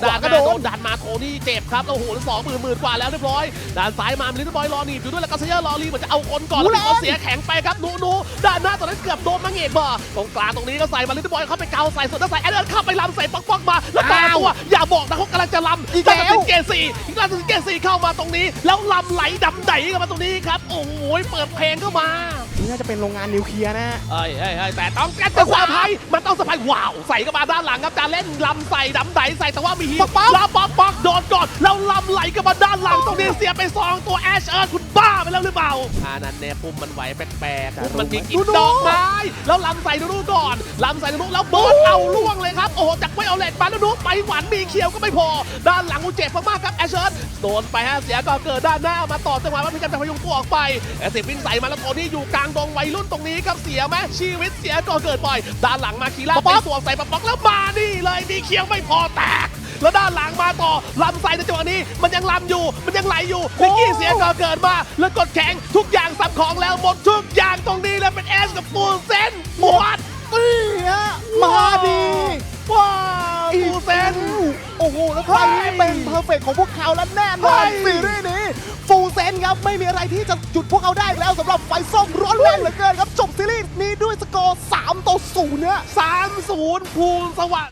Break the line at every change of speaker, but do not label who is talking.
แล้ว
ขวา
ด้านห
ก็
น้า
โด
โด
น
นดันมาโทนี่เจ็บครับแล้วโอ้โหสองหมื่นหมื่นกว่าแล้วเรียบร้อยด้านซ้ายมาลิตเติ้ลบอยรอหนีบอยู่ด้วยแล้วก็เซเยอร์รอรีเหมือนจะเอาคนก่อนแล้วมีคนเสียแข็งไปครับหนูหนูด้านหน้าตอนนั้นเกือบโดนมังเอกบ่ตรงกลางตรงนี้ก็ใส่มาลิตเติ้ลบอยเข้าไปเกาใส่ส่วนด้านซ้ายแอนเดอร์เข้าไปลำใส่ป๊อกป๊อกมาแล้วต่อตัวอย่า บอกนะเขากำลังจะลำ
อีกแล้ว
ด้านเกสี่อีกด้านเกสี่เข้ามาตรงนี้ แล้วลำไหลดำไหนกันมาตรงนี้ครับ โอ้โหเปิดเพลงเข้ามา
นี่น่าจะเป็นโรงงานนิวเคลียร์นะฮะ
เอ้ยเอ้ยเอ้ยแต่ต้องการจะสะพายมันต้องสะพายว้าว ใส่เข้ามาด้านหลังครับจะเล่นลำใส่ดำไหนใส่แต่ว่ามีฮี
ป๊อกป๊อก
แล้วป๊อกป๊อกโดนก่อนแล้วลำไหลเข้ามาด้านหลังตรงนี้เสียไปสองตัวแอชเอิร์ธคุณบ้าไปแล้วหรือเปล่าอานั้นเนี่ยปุ่มมันไหวแปลกๆปุ่มมันมีกินดอกไม้แล้วลำใส่นูๆก่อนลำใส่นูๆแล้วโบนเอาล่วงเลยครับโอ้โหจากไม่เอาเหล็กมาแล้วนูไปหวานมีเขียวก็ไม่พอ ด้านหลังกูเจ็บมากๆครับแอชเอิร์ธโดนไปฮะเสียก่อนเกิดด้านหน้ามาต่อจังหวะว่าพยายามจะพยุงตัวออกไปแอสซิฟวิ่งใส่มาแล้วโทนี่อยู่กลางดงวัยรุ่นตรงนี้ครับเสียไหมชีวิตเสียก่อนเกิดปล่อยด้านหลังมาคีร่า
ป๊
ไป
อก
สวมใส่ปะป๊อกแล้วมานี่เลยมีเขียวไม่พอแตกแล้วด้านหลังมาต่อลำใส่ในจังหวะนี้ มันยังลำอยู่ มันยังไหลอยู่นิกกี้เสียก่อนเกิดมา แล้วกดแข็งทุกอย่างสับของแล้วหมดทุกอย่างตรงนี้แล้วเป็นเอสกับปูเซนหมด
แล้วครั้งนี้เป็นเพอร์เฟกของพวกเขาและแน่นอน
เฮ้ย
ซีรีส์นี้ฟูลเซนครับไม่มีอะไรที่จะหยุดพวกเขาได้อีกแล้วสำหรับไฟส้มร้อนแรงเหลือเกินครับจบซีรีส์นี้ด้วยสกอร์3ต่อ0เนี่ย
สามศูนย์ภูลสวัสดิ์